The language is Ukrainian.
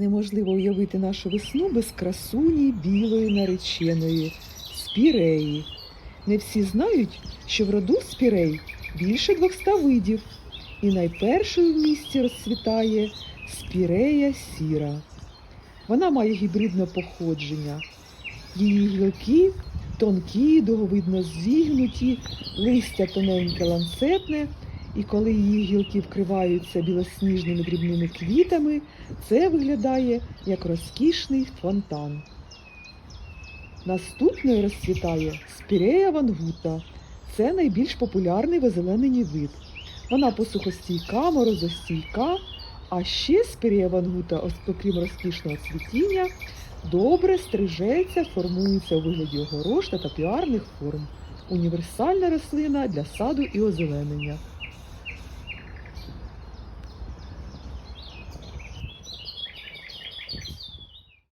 Неможливо уявити нашу весну без красуні білої нареченої спіреї. Не всі знають, що в роду спірей більше 200 видів, і найпершою в місті розцвітає спірея сіра. Вона має гібридне походження. Її гілки тонкі, довговидно зігнуті, листя тоненьке ланцетне, і коли її гілки вкриваються білосніжними дрібними квітами, це виглядає як розкішний фонтан. Наступною розцвітає спірея вангута. Це найбільш популярний в озелененні вид. Вона посухостійка, морозостійка, а ще спірея вангута, окрім розкішного цвітіння, добре стрижеться, формується у вигляді огорошта та піарних форм. Універсальна рослина для саду і озеленення.